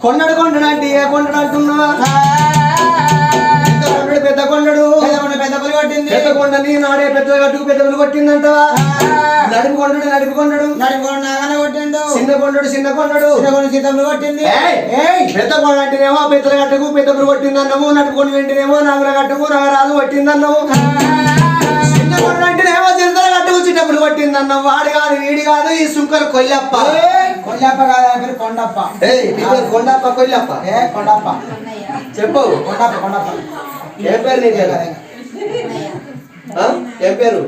కొండడు కొండడు అంటే ఏ కొండడు అంటున్నావా? పెద్ద కొండడు పెద్ద పులి కొట్టింది. పెద్ద కొండని నాడే పెద్ద గట్టుకు పెద్ద పులి కొట్టిందంటవా? నడుపు కొండడు నడుపు కొండడు. నడుపుకోండి నాగానే కొట్టిండు. చిన్న కొండడు చిన్న కొండడు. చిన్నకొని సీతమ్ములు కొట్టింది. పెద్ద కొండ అంటేనేమో పెద్దల గట్టుకు పెద్ద పులి కొట్టిందన్నావు. నడుపుకొని వెంటనేమో నగర గట్టుకు నగరాలు కొట్టిందన్నావు. చిన్న కొండ అంటేనేమో చిన్నతల గట్టుకు చిన్న పులి కొట్టిందన్నావు. వాడు కాదు వీడి కాదు ఈ సుంకర కొల్లప్ప. కొల్లప్ప కాదు పేరు కొండప్ప. ఏయ్ నీ పేరు కొండప్ప కొల్లప్ప ఏ కొండప్ప. చెప్పు. కొండప్ప కొండప్ప. ఏం పేరు నీ పేరు? ఆ? ఏం పేరు?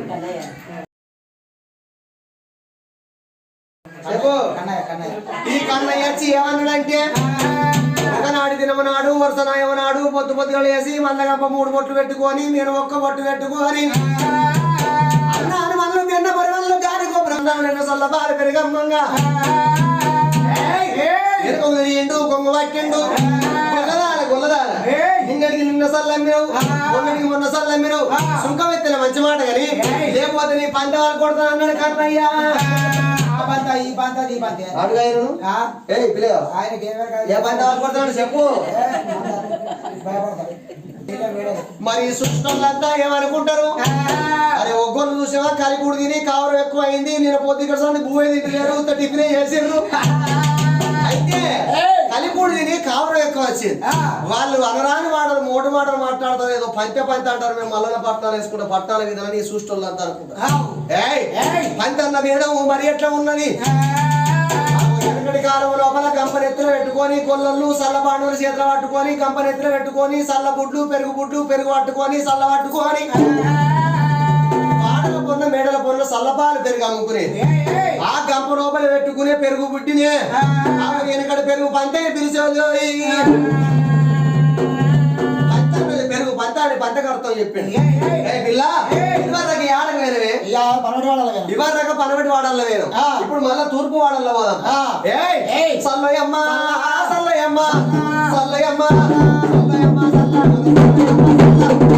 చెప్పు. కన్నయ్య కన్నయ్య. ఈ కన్నయ్య వచ్చి ఏమన్నాడంటే ఒకనాడు దినమనాడు వరుస నాయమనాడు పొద్దు పొద్దుగా వేసి మందగంప మూడు బొట్లు పెట్టుకొని నేను ఒక్క బొట్టు పెట్టుకొని. అన్నాను మనలు తిన్న పరిమళలు గాలి గోపురం నిన్న సల్ల బాలు పెరిగమ్మంగా. నిన్న మొన్న సుంకం ఎత్తిన మంచి మాట కానీ లేకపోతే నీ పంట వాళ్ళు కొడతా అన్నాడు కన్నయ్య ఆ. పంత ఈ పంత ఈ పంత అడుగాయను ఆ, ఏయ్ పిల్లగా? ఆయనకి ఏమే కాదు. ఏ పంట వాళ్ళు కొడతాడు చెప్పు. మరి సృష్టిలంతా ఏమనుకుంటారు? అరే ఒగ్గోలు చూసావా? కలిపూడు తిని కావరం ఎక్కువ అయింది నేను పొద్దు ఇక్కడ సంది భూమి తింటలేరు ఇంత టిఫిన్ చేసిండ్రు? అయితే కలిపూడు తిని కావరం ఎక్కువ వచ్చింది. వాళ్ళు అనరాని మాటలు మాట్లాడతారు ఏదో పంచ పంచ అంటారు మేము మల్లన పట్టాలు వేసుకుంటాం పట్టాల విధాలని ఈ సృష్టిలంతా అనుకుంటారు. ఆవ్. ఏయ్ ఏయ్. పంచ అన్న మరి ఎట్లా ఉన్నది? కాలం లోపల కంపని ఎత్తున పెట్టుకొని కొల్లలు సల్లబాండులు చేతులు పట్టుకొని కంపని ఎత్తున పెట్టుకొని సల్ల బుడ్లు పెరుగు బుడ్లు పెరుగు పట్టుకొని సల్ల పట్టుకొని. పాడల పొన్న మేడల పొన్న సల్లపాలు పెరుగు అమ్ముకునేది. ఆ గంప లోపల పెట్టుకునే పెరుగు బుడ్డినే. ఆమె వెనకటి పెరుగు పంతే పిలిచేది వాళ్ళ కదా. ఇవాళ పనబెట్టి వాడల్లో వేరు. ఇప్పుడు మళ్ళా తూర్పు వాడల్లో పోదాం. సల్లయ్యమ్మ సల్లయ్యమ్మ. సల్లయ్యమ్మ సల్లయ్యమ్మ. సల్ల